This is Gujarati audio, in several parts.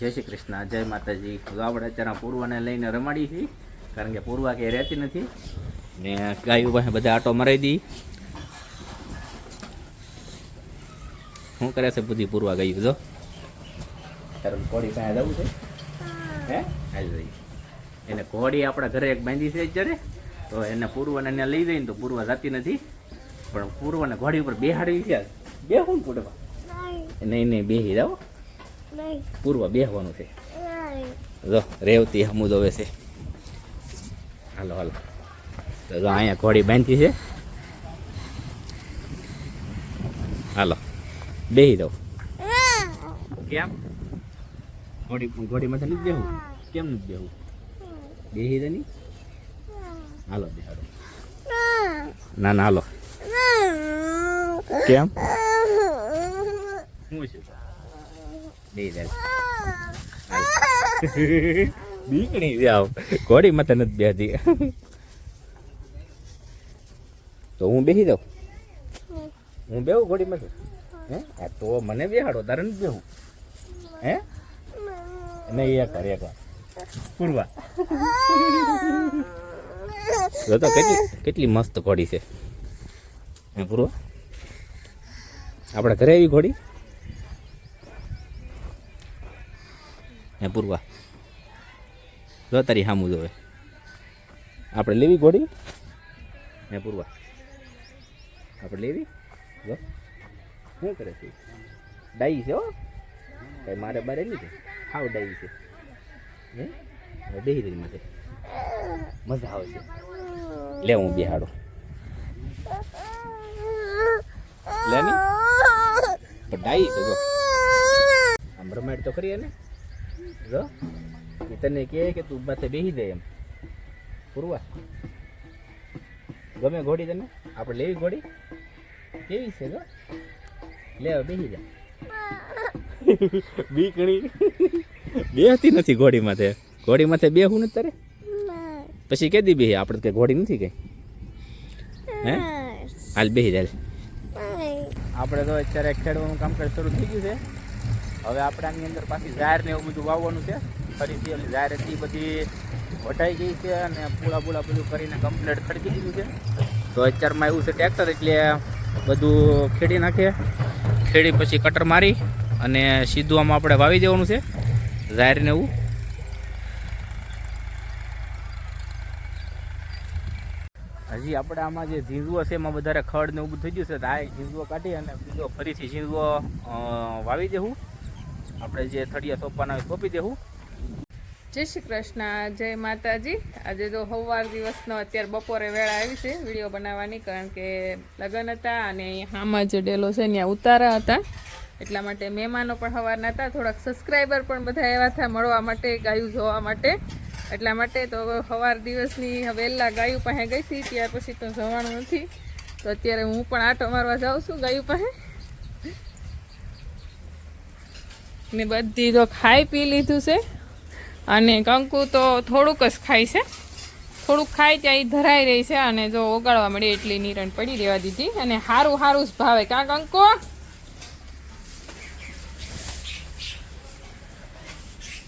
જય શ્રી કૃષ્ણ. જય માતાજી. તો આપણે અત્યારે પૂર્વાને લઈને રમાડી છીએ કારણ કે પૂર્વા ક્યાંય રહેતી નથી. ને ગાયું પાસે બધા આટો મરાઈ દી. શું કરે છે બધી પૂર્વા ગયું? જો. તારે ઘોડી પાસે જવું છે? હે. હાલ રહી. એને ઘોડી આપણા ઘરે એક બાંધી છે અત્યારે. તો એને પૂર્વાને એને લઈ જઈને તો પૂર્વા જતી નથી. પણ પૂર્વાને ઘોડી ઉપર બેહાડવી છે. બે હું પૂર્વા. નહીં નહીં બેહી જાઓ. પૂર્વા બેહવાનું છે. જો રેવતી હમુ હવે છે. હાલો હાલો. તો જો અહીંયા ઘોડી બાંધી છે. હાલો. બેહી દઉં કેમ? ઘોડી ઘોડી માથે નથી બેહું કેમ નથી બેહું બેહી દે હાલો બેહાડો. ના ના હાલો. કેમ? હું છું? બેહી દે બીકણી જાવ ઘોડી માથે નથી બેહતી તો હું બેસી દઉં હું બેહું ઘોડી માથે હે આ તો મને બેહાડો તારે નથી બેહું હે નહીં એક વાર એક વાર પૂરવા તો કેટલી કેટલી મસ્ત ઘોડી છે હે પૂરવા આપણે ઘરે આવી ઘોડી હે, પૂર્વા. જો તારી સામું જોવે. આપણે લેવી ઘોડી? ને પૂર્વા. આપણે લેવી? જો. શું કરે છે? ડાઈ છે હો. કઈ મારે બારે નહીં છે? હાવ ડાઈ છે. હે? બેહી રહી માથે મજા આવે છે. લે, હું બેહાડો. લે ની. પણ ડાઈ છે, જો. આમ રમાડ તો કરીએ ને જો એ તને કહે કે તું માથે બેસી દે એમ પૂરવા ગમે ઘોડી તને આપણે લેવી ઘોડી કેવી છે જો લે હવે બેહી જા બીકણી બેહતી નથી ઘોડી માથે ઘોડી માથે બેહું નથી તારે પછી કેદી બેહી આપણે કે ઘોડી નથી કઈ હે હાલ બેસી જાય આપણે તો અત્યારે ખેડવાનું કામકાજ શરૂ થઈ ગયું છે હવે આપણે આની અંદર પાછી ઝાર ને એવું બધું વાવવાનું છે. ફરીથી ઓલી ઝાર હતી બધી વટાઈ ગઈ છે અને પૂળા પૂળા બધું કરીને કમ્પ્લીટ ખડકી દીધું છે. તો અત્યારમાં એવું છે ટ્રેક્ટર એટલે બધું ખેડી નાખે. ખેડી પછી કટર મારી અને સીધું આમાં આપણે વાવી દેવાનું છે. ઝારને એવું. હજી આપણે આમાં જે ઝીંઝવો છે એમાં વધારે ખડ ને એવું થઈ ગયું છે. તો આ ઝીંઝવો કાઢી અને બીજો ફરીથી ઝીંઝવો વાવી દેવું. આપણે જે થળિયા સોંપવાના હોય સોંપી દેવું. જય શ્રી કૃષ્ણ, જય માતાજી. આજે તો સવાર દિવસનો અત્યારે બપોરે વેળા આવી છે વીડિયો બનાવવાની, કારણ કે લગ્ન હતા અને આમાં જે ડેલો છે ત્યાં ઉતારા હતા. એટલા માટે મહેમાનો પણ સવારના હતા. થોડાક સબસ્ક્રાઈબર પણ બધા એવા હતા મળવા માટે, ગાયું જોવા માટે. એટલા માટે તો સવાર દિવસની વહેલા ગાયું પાસે ગઈ હતી. ત્યાર પછી તો જવાનું નથી. તો અત્યારે હું પણ આટો મારવા જાઉં છું ગાયું પાસે. ને બધી તો ખાઈ પી લીધું છે. અને કંકુ તો થોડુંક જ ખાય છે. થોડુંક ખાય ત્યાં એ ધરાઈ રહી છે અને જો ઓગાળવા મળી એટલી નિરણ પડી રહેવા દીધી. અને સારું સારું જ ભાવે. કાં કંકુ?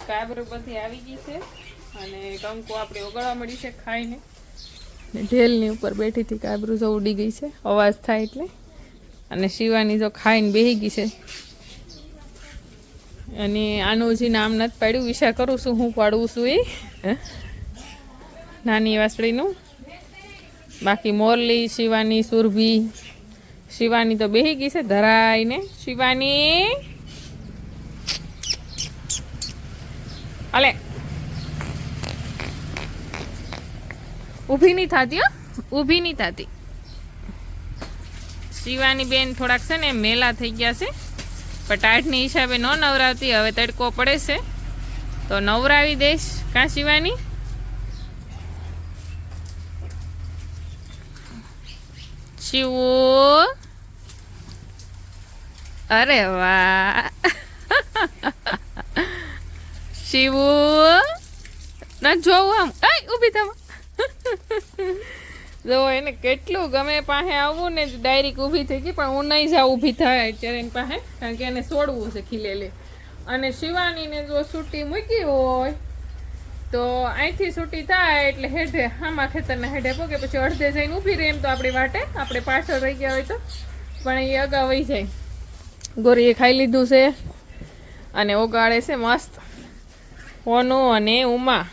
કાબરું બધી આવી ગઈ છે. અને કંકુ આપણે ઓગાળવા મળી છે ખાઈને. ઢેલની ઉપર બેઠી હતી કાબરું જો ઉડી ગઈ છે. અવાજ થાય એટલે. અને શિવાની જો ખાઈને બેહી ગઈ છે. અને આનું હજી નામ નથી પાડ્યું. વિચાર કરું છું હું પાડવું છું એ. નાની વાસળીનું. બાકી મોરલી શિવાની સુરભી. શિવાની તો બેહી ગઈ છે ધરાઈને. શિવાની. અલે. ઊભી નહીં થતી હો. ઊભી નહીં થતી. શિવાની બેન થોડાક છે ને મેલા થઈ ગયા છે. પટાટની હિસાબે ન નવરાવતી હવે તડકો પડે છે. તો નવરાવી દઈશ. કાં શિવાની? શિવો. અરે વાહ. શિવુ. ના જોવું આમ. ઊભી થવા જો એને કેટલું ગમે પાસે આવવું ને ડાયરેક ઊભી થઈ ગઈ, પણ હું નહીં જાઉં ઊભી થાય અત્યારે એની પાસે, કારણ કે એને છોડવું છે ખીલેલે. અને શિવાનીને જો છૂટી મૂકી હોય, તો અહીંથી છૂટી થાય એટલે હેઠે હામા ખેતરના હેઠે પોકે, પછી અડધે જઈને ઊભી રહે એમ તો આપણી વાટે, આપણે પાછળ રહી ગયા હોય તો. પણ એ અગાઉ વહી જાય. ગોરીએ ખાઈ લીધું છે, અને ઓગાળે છે મસ્ત. હોનું અને ઉમા.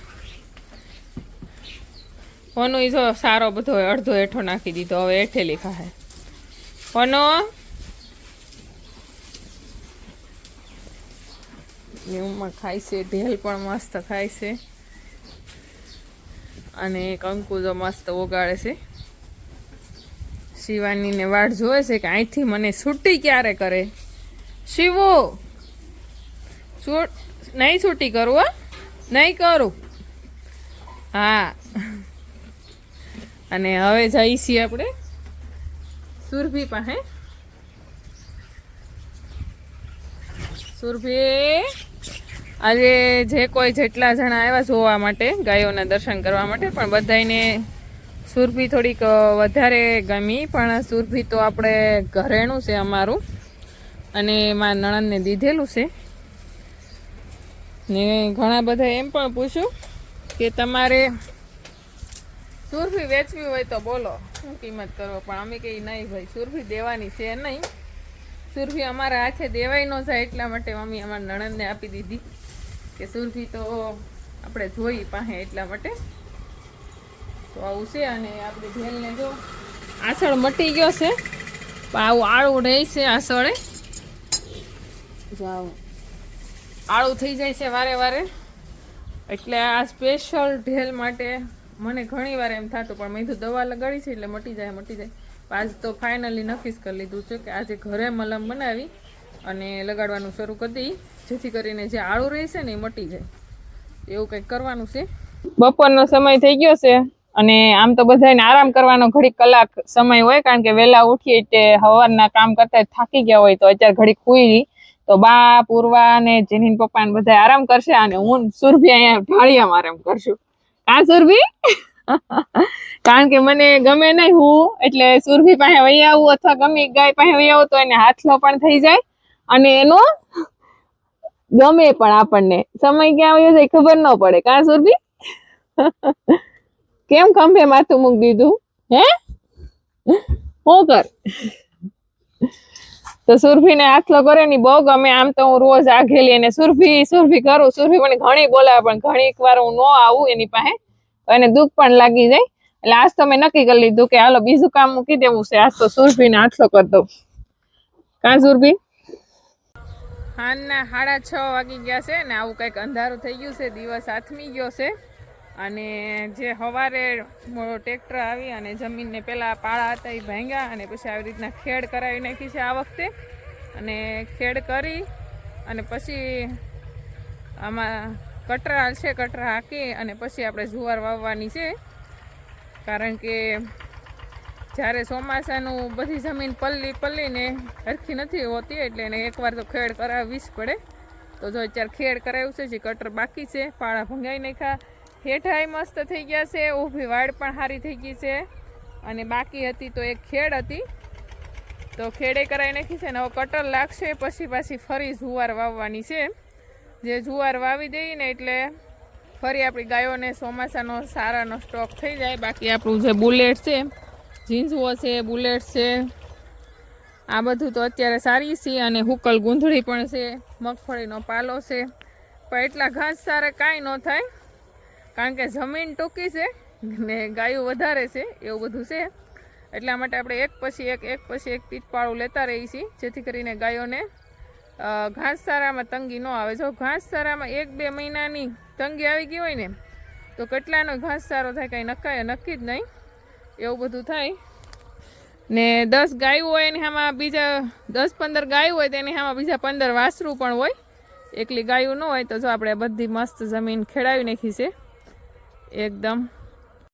હોનું ઈ જો સારો બધો અડધો હેઠો નાખી દીધો, હવે હેઠેલી ખાય હોનો ને ઉમા ખાય છે, ઢેલ પણ મસ્ત ખાય છે. અને કંકુ જો મસ્ત ઓગાળે છે. શિવાનીને વાટ જોવે છે કે અહીંથી મને છૂટી ક્યારે કરે? શિવો! નહીં છૂટી કરું હો. નહીં કરું. હા. અને હવે જઈ છીએ આપણે સુરભી પાસે. સુરભી, આજે જે કોઈ જેટલા જણા આવ્યા જોવા માટે, ગાયોના દર્શન કરવા માટે, પણ બધાને સુરભી થોડીક વધારે ગમી, પણ સુરભી તો આપણે ઘરેણું છે અમારું. અને મારા નણંદને દીધેલું છે. ને ઘણા બધા એમ પણ પૂછ્યું કે તમારે સુરભી વેચવી હોય તો બોલો, શું કિંમત કરો પણ અમે કહીએ નહીં ભાઈ, સુરભી દેવાની છે નહીં. સુરભી અમારા હાથે દેવાય ન જાય એટલા માટે મમ્મી અમારા નણંદને આપી દીધી. કે સુરભી તો આપણે જોઈ પાસે એટલા માટે. તો આવું છે અને આપણે ઢેલને જો આસળ મટી ગયો છે. પણ આવું આળું રહે છે આસળે. જાઓ આળું થઈ જાય છે વારે વારે. એટલે આ સ્પેશિયલ ઢેલ માટે મને ઘણી વાર એમ થતું, પણ મેં કીધું દવા લગાડી છે એટલે મટી જાય મટી જાય. આજ તો ફાઇનલી નક્કી કરી લીધું છે કે આજે ઘરે મલમ બનાવી અને લગાડવાનું શરૂ કરી દઈ. જેથી કરીને જે આળું રહેશે ને એ મટી જાય. એવું કંઈક કરવાનું છે. બપોરનો સમય થઈ ગયો છે અને આમ તો બધાને આરામ કરવાનો ઘડીક કલાક સમય હોય, કારણ કે વહેલા ઉઠીએ એટલે સવારના કામ કરતા થાકી ગયા હોય તો અત્યારે ઘડીક ખુઈ તો બા પૂર્વા ને જેની પપ્પા બધા આરામ કરશે અને હું સુરભી અહીંયા ઢાળિયામાં આરામ કરશું. કા સુરભી? કારણ કે મને ગમે નહીં હું, એટલે સુરભી પાસે વહી આવું અથવા ગમે ગાય પાસે વહી આવું તો એને હાથલો પણ થઈ જાય. અને એનો ગમે પણ આપણને. સમય ક્યાં આવ્યો છે ખબર ન પડે. કા સુરભી? કેમ ખંભે માથું મૂકી દીધું? હે? હું કર? તો સુરભીને હાથલો કરે ની બહુ ગમે. આમ તો હું રોજ આઘેલી અને સુરભી સુરભી કરું. સુરભી મને ઘણી બોલાવે, પણ ઘણી વાર હું ન આવું એની પાસે. એને દુઃખ પણ લાગી જાય. એટલે આજ તો મેં નક્કી કરી લીધું કે હાલો બીજું કામ મૂકી દેવું છે. આજ તો સુરભીને આથલો કરી દઉં. કાં સુરભી? હાનના સાડા છ વાગી ગયા છે ને આવું કંઈક અંધારું થઈ ગયું છે. દિવસ આથમી ગયો છે. અને જે સવારે ટ્રેક્ટર આવી અને જમીનને પહેલાં પાળા હતા એ ભાંગ્યા અને પછી આવી રીતના ખેડ કરાવી નાખી છે આ વખતે. અને ખેડ કરી અને પછી આમાં કટરા છે, કટરા હાકી અને પછી આપણે જુવાર વાવવાની છે. કારણ કે જ્યારે ચોમાસાનું બધી જમીન પલ્લી પલ્લીને હરખી નથી હોતી એટલે એને એકવાર તો ખેડ કરાવવી જ પડે. તો જો અત્યારે ખેડ કરાવ્યું છે, જે કટર બાકી છે, પાળા ભંગાઈ નાખ્યા હેઠાઈ મસ્ત થઈ ગયા છે, ઊભી વાડ પણ સારી થઈ ગઈ છે. અને બાકી હતી તો એક ખેડ હતી. તો ખેડે કરાવી નાખી છે ને હવે કટર લાગશે, પછી પાછી ફરી જુવાર વાવવાની છે. જે જુવાર વાવી દઈએ ને એટલે ફરી આપણી ગાયોને ચોમાસાનો સારાનો સ્ટોક થઈ જાય. બાકી આપણું જે બુલેટ છે, ઝીંઝવો છે, બુલેટ છે, આ બધું તો અત્યારે સારી છે અને હુકલ ગુંધળી પણ છે, મગફળીનો પાલો છે. પણ એટલા ઘાસ સારા કાંઈ ન થાય. કારણ કે જમીન ટૂંકી છે, ને ગાયો વધારે છે, એવું બધું છે. એટલા માટે આપણે એક પછી એક એક પછી એક પીતપાળું લેતા રહીએ છીએ, જેથી કરીને ગાયોને ઘાસચારામાં તંગી ન આવે. જો ઘાસચારામાં એક બે મહિનાની તંગી આવી ગઈ હોય ને, તો કેટલાનો ઘાસચારો થાય, કાંઈ નક્કાય નક્કી જ નહીં. એવું બધું થાય. ને દસ ગાયું હોય એની આમાં બીજા, દસ પંદર ગાયું હોય તો એની આમાં બીજા પંદર વાસરું પણ હોય. એકલી ગાયું ન હોય તો જો આપણે બધી મસ્ત જમીન ખેડાવી નાખી છે. એકદમ